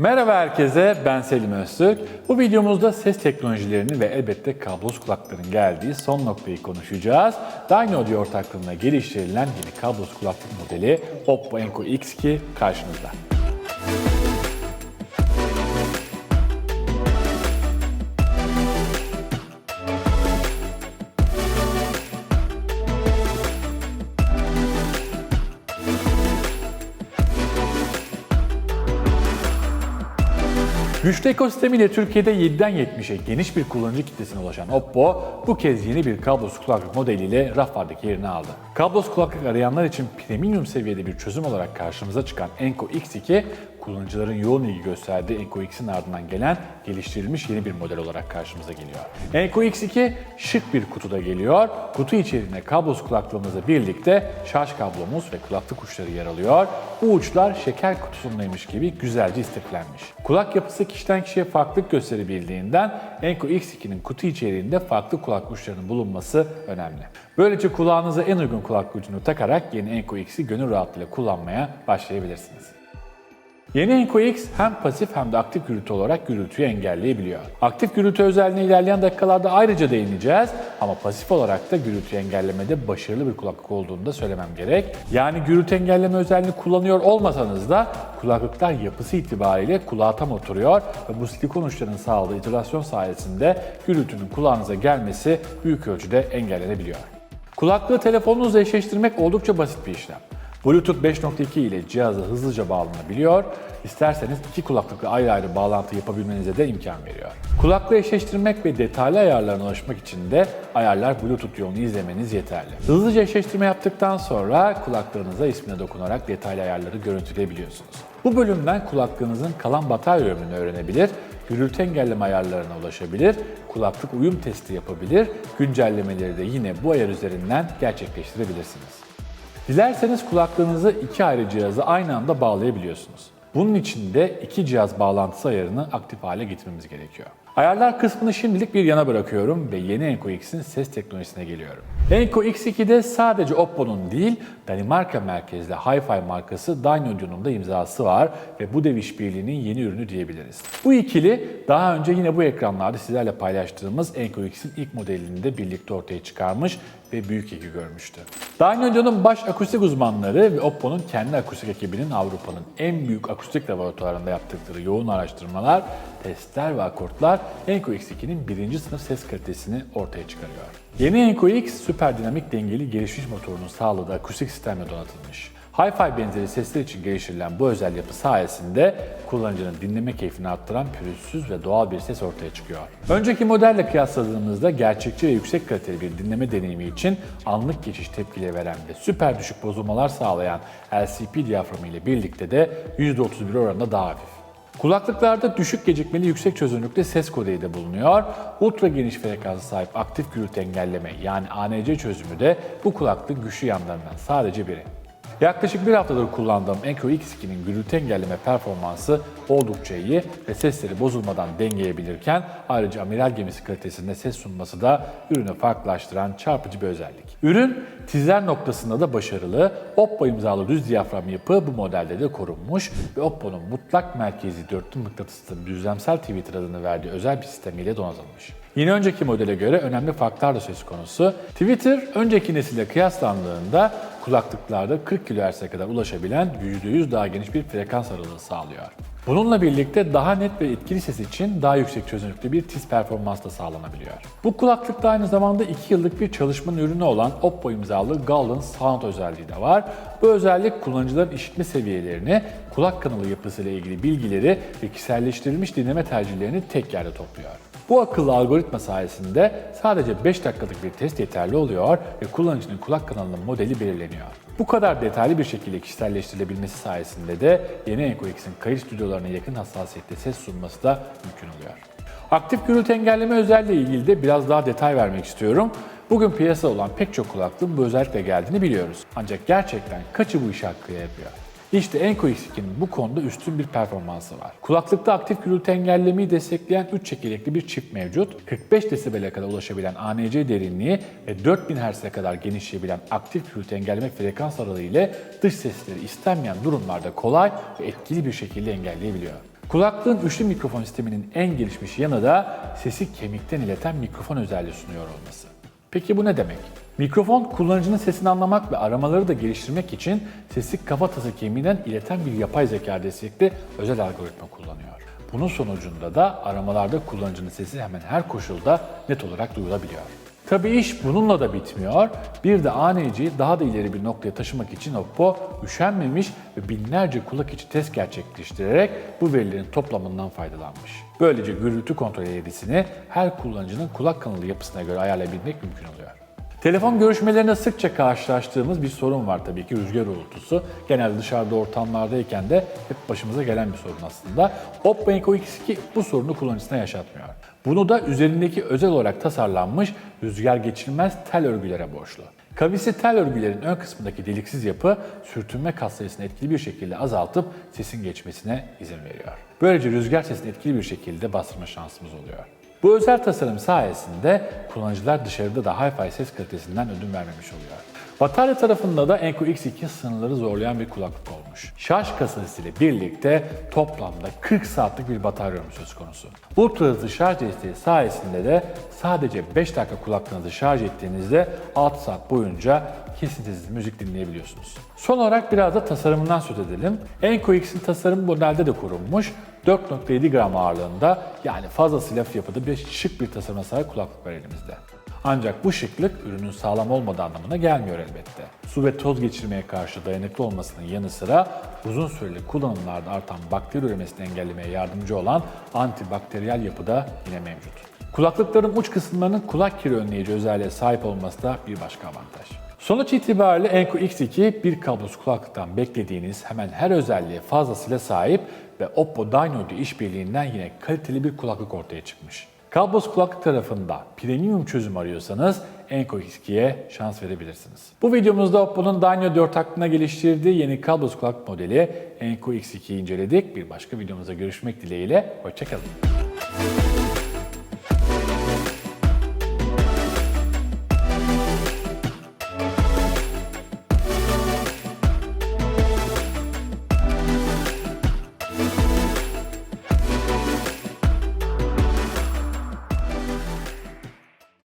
Merhaba herkese, ben Selim Öztürk. Bu videomuzda ses teknolojilerini ve elbette kablosuz kulakların geldiği son noktayı konuşacağız. Dyno Audio ortaklığında geliştirilen yeni kablosuz kulaklık modeli Oppo Enco X2 karşınızda. Güçlü ekosistemiyle Türkiye'de 7'den 70'e geniş bir kullanıcı kitlesine ulaşan Oppo, bu kez yeni bir kablosuz kulaklık modeliyle raflardaki yerini aldı. Kablosuz kulaklık arayanlar için premium seviyede bir çözüm olarak karşımıza çıkan Enco X2, kullanıcıların yoğun ilgi gösterdiği Enco X'in ardından gelen geliştirilmiş yeni bir model olarak karşımıza geliyor. Enco X2 şık bir kutuda geliyor. Kutu içeriğinde kablosuz kulaklığımızla birlikte şarj kablomuz ve kulaklık uçları yer alıyor. Bu uçlar şeker kutusundaymış gibi güzelce istiflenmiş. Kulak yapısı kişiden kişiye farklılık gösterebildiğinden Enco X2'nin kutu içeriğinde farklı kulak uçlarının bulunması önemli. Böylece kulağınıza en uygun kulak ucunu takarak yeni Enco X'i gönül rahatlığıyla kullanmaya başlayabilirsiniz. Yeni Enco X hem pasif hem de aktif gürültü olarak gürültüyü engelleyebiliyor. Aktif gürültü özelliğine ilerleyen dakikalarda ayrıca değineceğiz ama pasif olarak da gürültü engellemede başarılı bir kulaklık olduğunu da söylemem gerek. Yani gürültü engelleme özelliğini kullanıyor olmasanız da kulaklıklar yapısı itibariyle kulağa tam oturuyor ve bu silikon uçlarının sağladığı izolasyon sayesinde gürültünün kulağınıza gelmesi büyük ölçüde engellenebiliyor. Kulaklığı telefonunuzla eşleştirmek oldukça basit bir işlem. Bluetooth 5.2 ile cihaza hızlıca bağlanabiliyor. İsterseniz iki kulaklıkla ayrı ayrı bağlantı yapabilmenize de imkan veriyor. Kulaklığı eşleştirmek ve detaylı ayarlarına ulaşmak için de ayarlar Bluetooth yolunu izlemeniz yeterli. Hızlıca eşleştirme yaptıktan sonra kulaklarınıza ismine dokunarak detaylı ayarları görüntüleyebiliyorsunuz. Bu bölümden kulaklığınızın kalan batarya ömrünü öğrenebilir, gürültü engelleme ayarlarına ulaşabilir, kulaklık uyum testi yapabilir, güncellemeleri de yine bu ayar üzerinden gerçekleştirebilirsiniz. Dilerseniz kulaklığınızı iki ayrı cihaza aynı anda bağlayabiliyorsunuz. Bunun için de iki cihaz bağlantısı ayarını aktif hale getirmemiz gerekiyor. Ayarlar kısmını şimdilik bir yana bırakıyorum ve yeni Enco X'in ses teknolojisine geliyorum. Enco X2'de sadece Oppo'nun değil, Danimarka merkezli Hi-Fi markası Dynodio'nun da imzası var ve bu dev işbirliğinin yeni ürünü diyebiliriz. Bu ikili daha önce yine bu ekranlarda sizlerle paylaştığımız Enco X'in ilk modelini de birlikte ortaya çıkarmış ve büyük ilgi görmüştü. Dynodio'nun baş akustik uzmanları ve Oppo'nun kendi akustik ekibinin Avrupa'nın en büyük akustik laboratuvarında yaptıkları yoğun araştırmalar, testler ve akortlar Enco X2'nin birinci sınıf ses kalitesini ortaya çıkarıyor. Yeni Enco X, süper dinamik dengeli gelişmiş motorunun sağladığı akustik sistemle donatılmış. Hi-Fi benzeri sesler için geliştirilen bu özel yapı sayesinde kullanıcının dinleme keyfini arttıran pürüzsüz ve doğal bir ses ortaya çıkıyor. Önceki modelle kıyasladığımızda gerçekçi ve yüksek kaliteli bir dinleme deneyimi için anlık geçiş tepkileri veren ve süper düşük bozulmalar sağlayan LCP diyaframı ile birlikte de %31 oranında daha hafif. Kulaklıklarda düşük gecikmeli yüksek çözünürlükte ses kodeyi de bulunuyor. Ultra geniş frekansa sahip aktif gürültü engelleme yani ANC çözümü de bu kulaklığın güçlü yanlarından sadece biri. Yaklaşık bir haftadır kullandığım Enco X2'nin gürültü engelleme performansı oldukça iyi ve sesleri bozulmadan dengeleyebilirken ayrıca amiral gemisi kalitesinde ses sunması da ürünü farklılaştıran çarpıcı bir özellik. Ürün tizler noktasında da başarılı. Oppo imzalı düz diyafram yapı bu modelde de korunmuş ve Oppo'nun mutlak merkezi dörtlü mıknatıslı düzlemsel Twitter adını verdiği özel bir sistemiyle donatılmış. Yine önceki modele göre önemli farklar da söz konusu. Twitter önceki nesille kıyaslandığında kulaklıklarda 40 kHz'e kadar ulaşabilen %100 daha geniş bir frekans aralığı sağlıyor. Bununla birlikte daha net ve etkili ses için daha yüksek çözünürlüklü bir tiz performans da sağlanabiliyor. Bu kulaklıkta aynı zamanda 2 yıllık bir çalışmanın ürünü olan Oppo imzalı Golden Sound özelliği de var. Bu özellik kullanıcıların işitme seviyelerini, kulak kanalı yapısıyla ilgili bilgileri ve kişiselleştirilmiş dinleme tercihlerini tek yerde topluyor. Bu akıllı algoritma sayesinde sadece 5 dakikalık bir test yeterli oluyor ve kullanıcının kulak kanalının modeli belirleniyor. Bu kadar detaylı bir şekilde kişiselleştirilebilmesi sayesinde de yeni Enco X'in kayıt stüdyolarına yakın hassasiyette ses sunması da mümkün oluyor. Aktif gürültü engelleme özelliği ilgili de biraz daha detay vermek istiyorum. Bugün piyasada olan pek çok kulaklığın bu özellikle geldiğini biliyoruz. Ancak gerçekten kaçı bu işi hakkıyla yapıyor? İşte Enco X2'nin bu konuda üstün bir performansı var. Kulaklıkta aktif gürültü engellemeyi destekleyen 3 çekirdekli bir çip mevcut. 45 desibel'e kadar ulaşabilen ANC derinliği ve 4000 Hz'e kadar genişleyebilen aktif gürültü engelleme frekans aralığı ile dış sesleri istenmeyen durumlarda kolay ve etkili bir şekilde engelleyebiliyor. Kulaklığın üçlü mikrofon sisteminin en gelişmiş yanı da sesi kemikten ileten mikrofon özelliği sunuyor olması. Peki bu ne demek? Mikrofon kullanıcının sesini anlamak ve aramaları da geliştirmek için sesi kafatası kemiğinden ileten bir yapay zeka destekli özel algoritma kullanıyor. Bunun sonucunda da aramalarda kullanıcının sesi hemen her koşulda net olarak duyulabiliyor. Tabii iş bununla da bitmiyor. Bir de ANC'yi daha da ileri bir noktaya taşımak için Oppo üşenmemiş ve binlerce kulak içi test gerçekleştirerek bu verilerin toplamından faydalanmış. Böylece gürültü kontrol eğrisini her kullanıcının kulak kanalı yapısına göre ayarlayabilmek mümkün oluyor. Telefon görüşmelerinde sıkça karşılaştığımız bir sorun var tabii ki rüzgar uğultusu. Genelde dışarıda ortamlardayken de hep başımıza gelen bir sorun aslında. Oppo Enco X2 bu sorunu kullanıcısına yaşatmıyor. Bunu da üzerindeki özel olarak tasarlanmış rüzgar geçirmez tel örgülere borçlu. Kavisli tel örgülerin ön kısmındaki deliksiz yapı sürtünme kas sayısını etkili bir şekilde azaltıp sesin geçmesine izin veriyor. Böylece rüzgar sesini etkili bir şekilde bastırma şansımız oluyor. Bu özel tasarım sayesinde kullanıcılar dışarıda da hi-fi ses kalitesinden ödün vermemiş oluyor. Batarya tarafında da Enco X2 sınırları zorlayan bir kulaklık olmuş. Şarj kasası ile birlikte toplamda 40 saatlik bir batarya ömrü söz konusu. Ultra hızlı şarj desteği sayesinde de sadece 5 dakika kulaklığınızı şarj ettiğinizde 6 saat boyunca kesintisiz müzik dinleyebiliyorsunuz. Son olarak biraz da tasarımından söz edelim. Enco X'in tasarımı modelde de korunmuş. 4.7 gram ağırlığında yani fazlasıyla yapıda bir şık bir tasarıma sahip kulaklık var elimizde. Ancak bu şıklık ürünün sağlam olmadığı anlamına gelmiyor elbette. Su ve toz geçirmeye karşı dayanıklı olmasının yanı sıra uzun süreli kullanımlarda artan bakteri üremesini engellemeye yardımcı olan antibakteriyel yapı da yine mevcut. Kulaklıkların uç kısımlarının kulak kiri önleyici özelliğe sahip olması da bir başka avantaj. Sonuç itibariyle Enco X2 bir kablosuz kulaklıktan beklediğiniz hemen her özelliğe fazlasıyla sahip ve Oppo Dino ile işbirliğinden yine kaliteli bir kulaklık ortaya çıkmış. Kablosuz kulaklık tarafında premium çözüm arıyorsanız Enco X2'ye şans verebilirsiniz. Bu videomuzda Oppo'nun Dino 4 hakkında geliştirdiği yeni kablosuz kulaklık modeli Enco X2'yi inceledik. Bir başka videomuzda görüşmek dileğiyle, hoşçakalın.